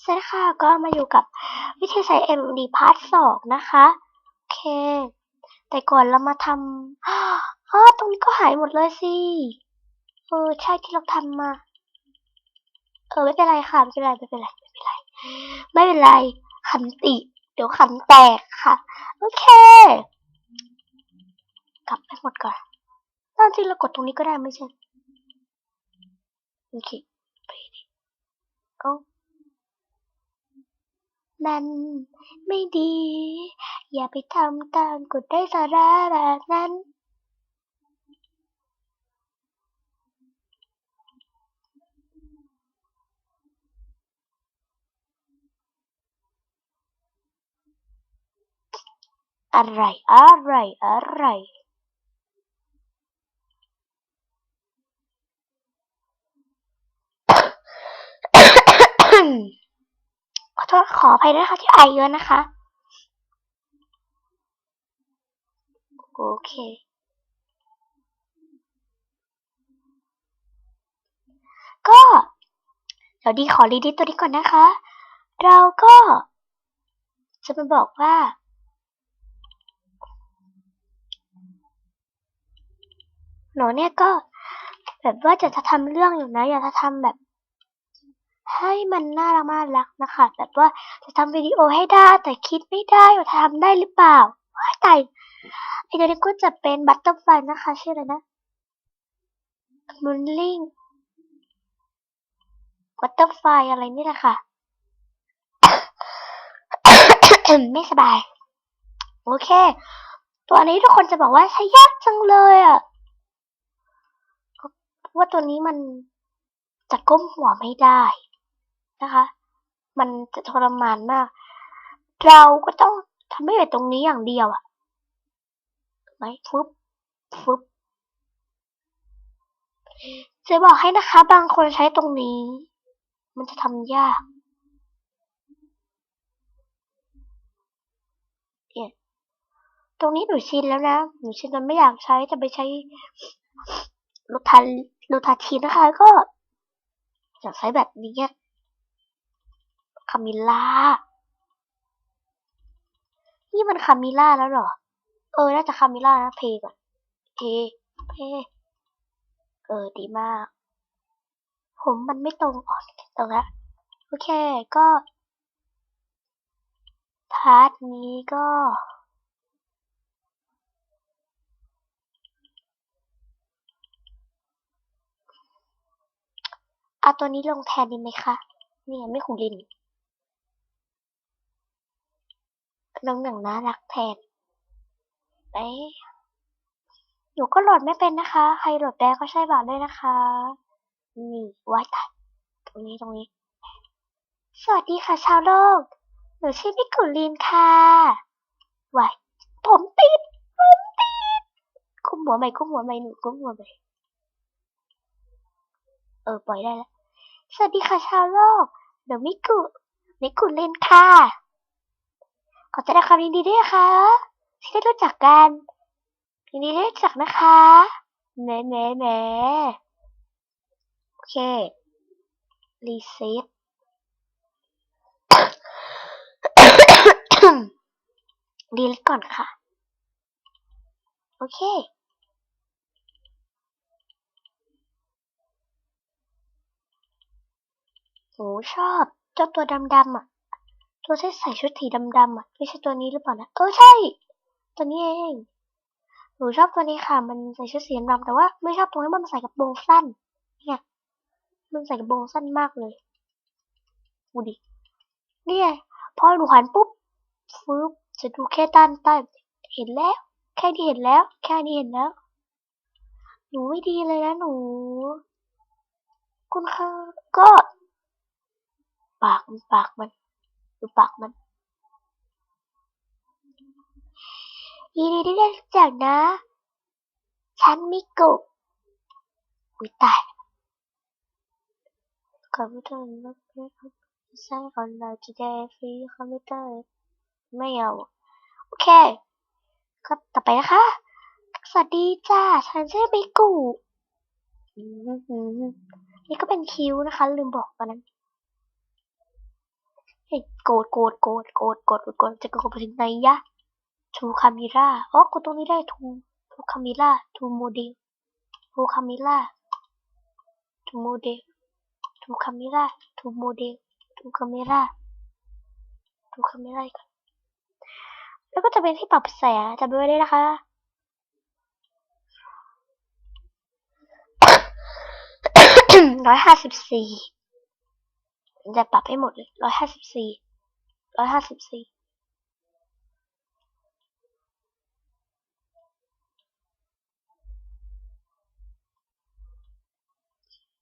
สวัสดีค่ะก็มาอยู่กับวิทยาศาสตร์ MD พาร์ทสองนะคะ โอเค แต่ก่อนเรามาทำอ้าตรงนี้ก็หายหมดเลยสิ เออ ใช่ที่เราทำมา เออ ไม่เป็นไรค่ะ ไม่เป็นไร ไม่เป็นไร ไม่เป็นไร ไม่เป็นไรคำติ เดี๋ยวคำแตกค่ะ โอเค กลับไปหมดก่อนตอนจริงเรากดตรงนี้ก็ได้ไม่ใช่ โอเค ไปดิเอ้า มันไม่ดี อย่าไปทำตามกฎได้สาระแบบนั้น อะไรอะไรอะไร ขอโทษขออภัยด้วยนะคะที่ไอเยอะนะคะ โอเค ก็เดี๋ยวดีขอรีดิสตัวนี้ก่อนนะคะ เราก็จะมาบอกว่าหนูเนี่ยก็แบบว่าจะจะทำเรื่องอยู่นะ อยากจะทำแบบ ให้มันน่ารักน่ารักนะคะ แบบว่าจะทำวิดีโอให้ได้ แต่คิดไม่ได้ว่าจะทำได้หรือเปล่าว้ายตายไอเดียนี้ก็จะเป็นบัตเตอร์ฟลายนะคะชื่ออะไรนะมุนลิงบัตเตอร์ฟลายอะไรนี่แหละค่ะไม่สบาย โอเค ตัวนี้ทุกคนจะบอกว่าใช้ยากจังเลยอะเพราะว่าตัวนี้มันจะก้มหัวไม่ได้ นะคะ มันจะทรมานมาก เราก็ต้องทำให้เป็นตรงนี้อย่างเดียวอะไหมฟึบฟึบจะบอกให้นะคะ บางคนใช้ตรงนี้ มันจะทำยากเนี่ยตรงนี้หนูชินแล้วนะ หนูชินจนไม่อยากใช้จะไปใช้ลูทาลูทาทีนะคะ ก็อยากใช้แบบนี้ คามิล่า นี่มันคามิล่าแล้วเหรอ เออ น่าจะคามิล่านะ เพก่อน เพ เพ เออ ดีมาก ผมมันไม่ตรงอ่อนตรงละโอเค ก็ พาร์ทนี้ก็เอาตัวนี้ลงแทนดีไหมคะเนี่ยไม่ขุลิน น้องหนังน่ารักแทนเอ๊ะหนูก็โหลดไม่เป็นนะคะ ใครโหลดได้ก็ใช่บาทด้วยนะคะ นี่ไว้ตายตรงนี้ตรงนี้ สวัสดีค่ะชาวโลก หนูชื่อมิกุลินค่ะไว้ผมติด ผมติดคุ้มหัวใหม่คุ้มหัวใหม่หนูคุ้มหัวใหม่เออ ปล่อยได้แล้ว สวัสดีค่ะชาวโลก หนูมิกุมิกุลินค่ะ ขอแสดงความยินดีด้วยนะคะที่ได้รู้จักกันยินดีได้รู้จักนะคะแหมแหมแหมโอเครีเซ็ตดีลิทก่อนค่ะ โอเคโหชอบเจ้าตัวดำๆอะ ตัวที่ใส่ชุดสีดำๆอะไม่ใช่ตัวนี้หรือเปล่านะเออใช่ ตัวนี้เองหนูชอบตัวนี้ค่ะ มันใส่ชุดสีดำแต่ว่าไม่ชอบตรงที่มันใส่กระโปรงสั้น เนี่ย มันใส่กระโปรงสั้นมากเลยดูดิเนี่ยพอหนูหันปุ๊บฟึบจะดูแค่ด้านใต้เห็นแล้ว แค่นี้เห็นแล้ว แค่นี้เห็นแล้ว หนูไม่ดีเลยนะหนู คุณค่ะก็ ปากมันปากมัน ดูปากมันยินดีที่ได้รู้จักนะ ฉันมิกุอุ้ยตายคอมพิวเตอร์นักเรียนใช้ก่อนเราจะได้ฟรีคอมพิวเตอร์ ไม่เอา โอเคครับต่อไปนะคะ สวัสดีจ้า ฉันชื่อมิกุนี่ก็เป็นคิวนะคะ ลืมบอกตอนนั้น อ้โกรธโกรธโกรธโกรธโกรธโกรธจะโกรธไปถึงไหนยะทูคามิล่าอ๋อกดตรงนี้ได้ทูทูคามิล่าทูโมเดลทูคามิล่าทูโมเดลทูคามิล่าทูโมเดลทูคามิล่าทูคามิล่ากครับแล้วก็จะเป็นที่ปรับแสงจำไว้ด้นะคะร้อยห้าสิบสี่ จะปรับให้หมดเลยร้อยห้าสิบสี่ร้อยห้าสิบสี่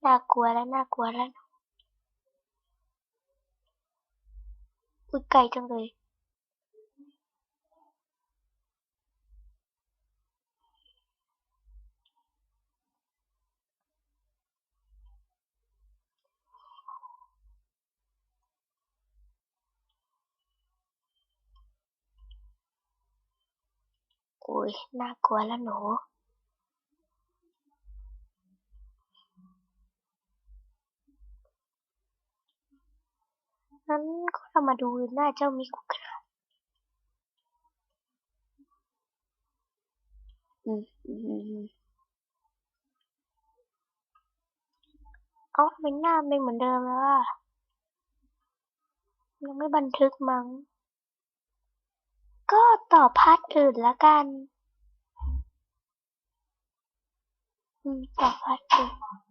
น่ากลัวแล้วน่ากลัวแล้วอุ้ยไกลจังเลย อุ้ยน่ากลัวแล้วหนูงั้นก็เรามาดูหน้าเจ้ามิกุกันะอืมอืมอืมเอ้าไมหน้าไม่เหมือนเดิมแล้วอะยังไม่บันทึกมั้ง ก็ต่อพาร์ทอื่นละกันอืมต่อพาร์ทอื่น